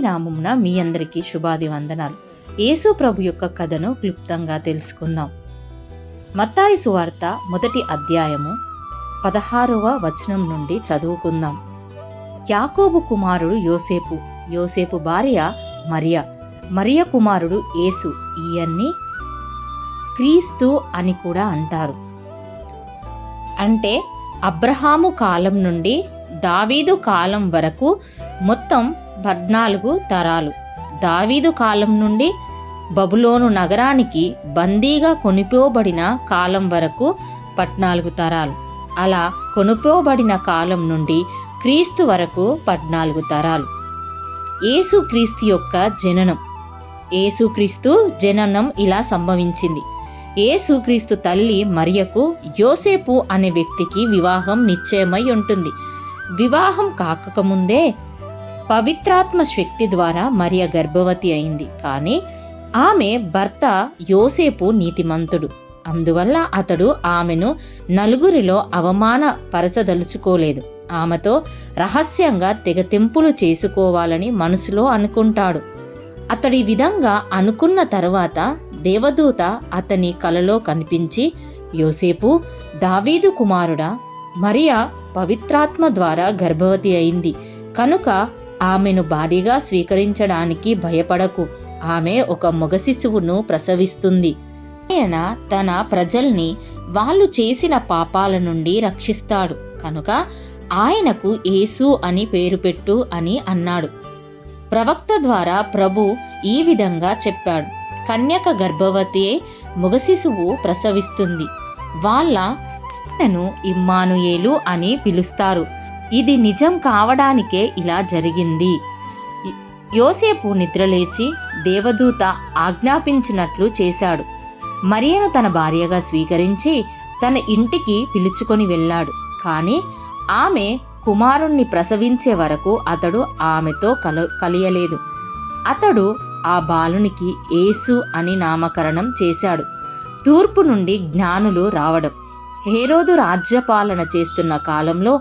దేవుని నామమున మీ అందరికీ శుభాది వందనాలు యేసు ప్రభు యొక్క కథను క్లుప్తంగా తెలుసుకుందాం. మత్తాయి సువార్త మొదటి అధ్యాయము పదహారవ వచనం నుండి చదువుకుందాం. యాకోబు కుమారుడు యోసేపు యోసేపు భార్య మరియ మరియ కుమారుడు యేసు ఈయన్ని క్రీస్తు అని కూడా అంటారు. అంటే అబ్రహాము కాలం నుండి దావీదు కాలం వరకు మొత్తం పద్నాలుగు తరాలు. దావీదు కాలం నుండి బబులోను నగరానికి బందీగా కొనిపోబడిన కాలం వరకు పద్నాలుగు తరాలు. అలా కొనుపోబడిన కాలం నుండి క్రీస్తు వరకు పద్నాలుగు తరాలు. యేసుక్రీస్తు యొక్క జననం. యేసుక్రీస్తు జననం ఇలా సంభవించింది. యేసుక్రీస్తు తల్లి మరియకు యోసేపు అనే వ్యక్తికి వివాహం నిశ్చయమై ఉంటుంది. వివాహం కాకముందే పవిత్రాత్మ శక్తి ద్వారా మరియ గర్భవతి అయింది. కానీ ఆమె భర్త యోసేపు నీతిమంతుడు. అందువల్ల అతడు ఆమెను నలుగురిలో అవమానపరచదలుచుకోలేదు. ఆమెతో రహస్యంగా తెగతెంపులు చేసుకోవాలని మనసులో అనుకుంటాడు. అతడి విధంగా అనుకున్న తరువాత దేవదూత అతని కలలో కనిపించి యోసేపు దావీదు కుమారుడా మరియా పవిత్రాత్మ ద్వారా గర్భవతి అయింది. కనుక ఆమెను భారీగా స్వీకరించడానికి భయపడకు. ఆమె ఒక మగ శిశువును ప్రసవిస్తుంది. ఆయన తన ప్రజల్ని వాళ్ళు చేసిన పాపాల నుండి రక్షిస్తాడు. కనుక ఆయనకు యేసు అని పేరు పెట్టు అని అన్నాడు. ప్రవక్త ద్వారా ప్రభు ఈ విధంగా చెప్పాడు. కన్యక గర్భవతి మగ శిశువు ప్రసవిస్తుంది. వాళ్ళ ఇమ్మానుయేలు అని పిలుస్తారు. ఇది నిజం కావడానికే ఇలా జరిగింది. యోసేపు నిద్రలేచి దేవదూత ఆజ్ఞాపించినట్లు చేశాడు. మరియను తన భార్యగా స్వీకరించి తన ఇంటికి పిలుచుకొని వెళ్ళాడు. కానీ ఆమె కుమారుణ్ణి ప్రసవించే వరకు అతడు ఆమెతో కల కలియలేదు. అతడు ఆ బాలునికి యేసు అని నామకరణం చేశాడు. తూర్పు నుండి జ్ఞానులు రావడం. హేరోదు రాజ్యపాలన చేస్తున్న కాలంలో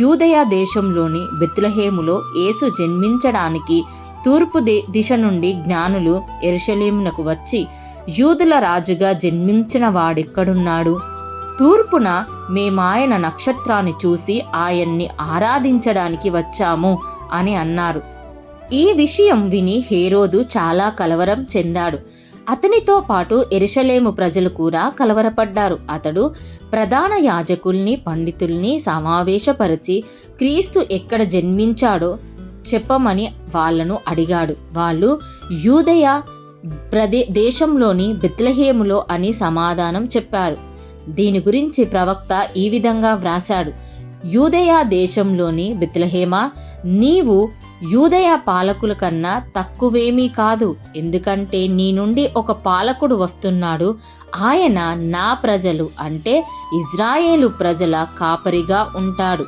యూదయ దేశంలోని బెత్లహేములో యేసు జన్మించడానికి తూర్పు దే దిశ నుండి జ్ఞానులు ఎరుషలేమునకు వచ్చి యూదుల రాజుగా జన్మించిన వాడెక్కడున్నాడు? తూర్పున మేమాయన నక్షత్రాన్ని చూసి ఆయన్ని ఆరాధించడానికి వచ్చాము అని అన్నారు. ఈ విషయం విని హేరోదు చాలా కలవరం చెందాడు. అతనితో పాటు ఎరుషలేము ప్రజలు కూడా కలవరపడ్డారు. అతడు ప్రధాన యాజకుల్ని పండితుల్ని సమావేశపరిచి క్రీస్తు ఎక్కడ జన్మించాడో చెప్పమని వాళ్ళను అడిగాడు. వాళ్ళు యూదయ ప్రదే దేశంలోని బెత్లహేములో అని సమాధానం చెప్పారు. దీని గురించి ప్రవక్త ఈ విధంగా వ్రాశాడు. యూదయా దేశంలోని బిత్లహేమ నీవు యూదయ పాలకుల కన్నా తక్కువేమీ కాదు. ఎందుకంటే నీ నుండి ఒక పాలకుడు వస్తున్నాడు. ఆయన నా ప్రజలు అంటే ఇజ్రాయేలు ప్రజల కాపరిగా ఉంటాడు.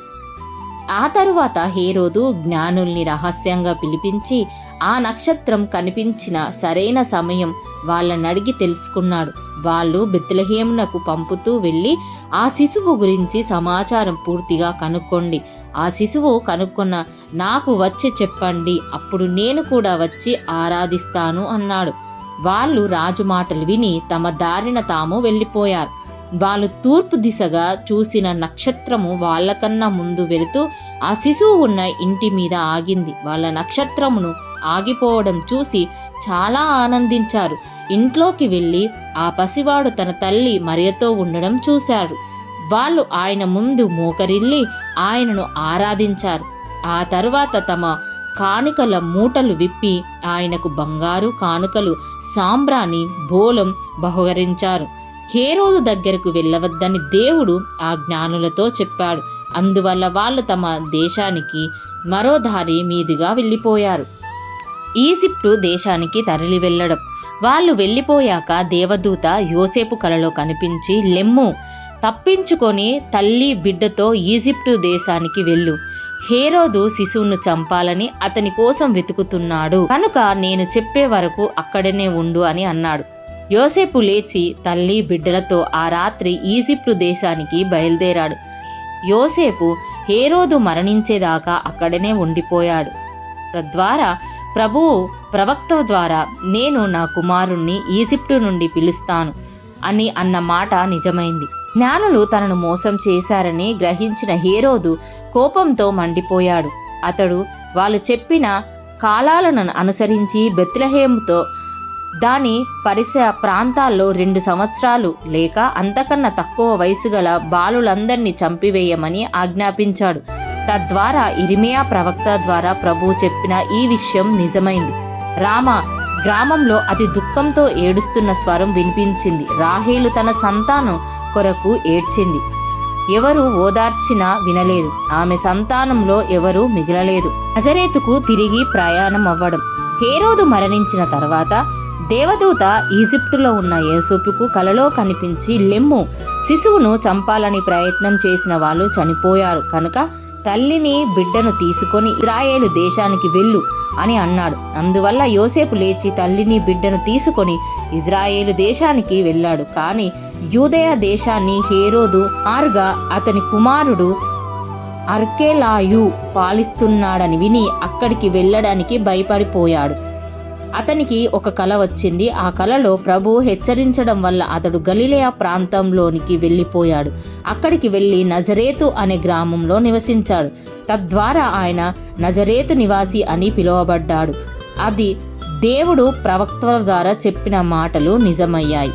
ఆ తరువాత హేరోదు జ్ఞానుల్ని రహస్యంగా పిలిపించి ఆ నక్షత్రం కనిపించిన సరైన సమయం వాళ్ళని అడిగి తెలుసుకున్నాడు. వాళ్ళు బెత్లహేమునకు పంపుతూ వెళ్ళి ఆ శిశువు గురించి సమాచారం పూర్తిగా కనుక్కోండి. ఆ శిశువు కనుక్కున్న నాకు వచ్చి చెప్పండి అప్పుడు నేను కూడా వచ్చి ఆరాధిస్తాను అన్నాడు. వాళ్ళు రాజు మాటలు విని తమ దారిన తాము వెళ్ళిపోయారు. వాళ్ళు తూర్పు దిశగా చూసిన నక్షత్రము వాళ్ళకన్నా ముందు వెళుతూ ఆ శిశువు ఉన్న ఇంటి మీద ఆగింది. వాళ్ళ నక్షత్రమును ఆగిపోవడం చూసి చాలా ఆనందించారు. ఇంట్లోకి వెళ్ళి ఆ పసివాడు తన తల్లి మరియతో ఉండడం చూశారు. వాళ్ళు ఆయన ముందు మోకరిల్లి ఆయనను ఆరాధించారు. ఆ తరువాత తమ కానుకల మూటలు విప్పి ఆయనకు బంగారు కానుకలు సాంబ్రాణి బోలం బహుకరించారు. హేరోదు దగ్గరకు వెళ్ళవద్దని దేవుడు ఆ జ్ఞానులతో చెప్పాడు. అందువల్ల వాళ్ళు తమ దేశానికి మరో దారి మీదుగా వెళ్ళిపోయారు. ఈజిప్టు దేశానికి తరలి వెళ్ళడం. వాళ్ళు వెళ్ళిపోయాక దేవదూత యోసేపు కలలో కనిపించి లెమ్ము తప్పించుకొని తల్లి బిడ్డతో ఈజిప్టు దేశానికి వెళ్ళు. హేరోదు శిశువును చంపాలని అతని కోసం వెతుకుతున్నాడు. కనుక నేను చెప్పే వరకు అక్కడనే ఉండు అని అన్నాడు. యోసేపు లేచి తల్లి బిడ్డలతో ఆ రాత్రి ఈజిప్టు దేశానికి బయలుదేరాడు. యోసేపు హేరోదు మరణించేదాకా అక్కడనే ఉండిపోయాడు. తద్వారా ప్రభువు ప్రవక్త ద్వారా నేను నా కుమారుణ్ణి ఈజిప్టు నుండి పిలుస్తాను అని అన్న మాట నిజమైంది. జ్ఞానులు తనను మోసం చేశారని గ్రహించిన హేరోదు కోపంతో మండిపోయాడు. అతడు వాళ్ళు చెప్పిన కాలాలను అనుసరించి బెత్లహేముతో దాని పరిసర ప్రాంతాల్లో రెండు సంవత్సరాలు లేక అంతకన్నా తక్కువ వయసు గల బాలులందరినీ చంపివేయమని ఆజ్ఞాపించాడు. తద్వారా ఇరిమియా ప్రవక్త ద్వారా ప్రభు చెప్పిన ఈ విషయం నిజమైంది. రామ గ్రామంలో అతి దుఃఖంతో ఏడుస్తున్న స్వరం వినిపించింది. రాహేలు తన సంతానం కొరకు ఏడ్చింది. ఎవరు ఓదార్చినా వినలేదు. ఆమె సంతానంలో ఎవరు మిగలలేదు. నజరేతుకు తిరిగి ప్రయాణం అవ్వడం హేరోదు మరణించిన తర్వాత దేవదూత ఈజిప్టులో ఉన్న యేసుపుకు కలలో కనిపించి లెమ్ము శిశువును చంపాలని ప్రయత్నం చేసిన వాళ్ళు చనిపోయారు. కనుక తల్లిని బిడ్డను తీసుకొని ఇజ్రాయేలు దేశానికి వెళ్ళు అని అన్నాడు. అందువల్ల యోసేపు లేచి తల్లిని బిడ్డను తీసుకొని ఇజ్రాయేలు దేశానికి వెళ్ళాడు. కానీ యూదయ దేశాన్ని హేరోదు ఆరుగా అతని కుమారుడు అర్కేలాయు పాలిస్తున్నాడని విని అక్కడికి వెళ్ళడానికి భయపడిపోయాడు. అతనికి ఒక కల వచ్చింది. ఆ కలలో ప్రభు హెచ్చరించడం వల్ల అతడు గలిలయ ప్రాంతంలోనికి వెళ్ళిపోయాడు. అక్కడికి వెళ్ళి నజరేతు అనే గ్రామంలో నివసించాడు. తద్వారా ఆయన నజరేతు నివాసి అని పిలువబడ్డాడు. అది దేవుడు ప్రవక్తల ద్వారా చెప్పిన మాటలు నిజమయ్యాయి.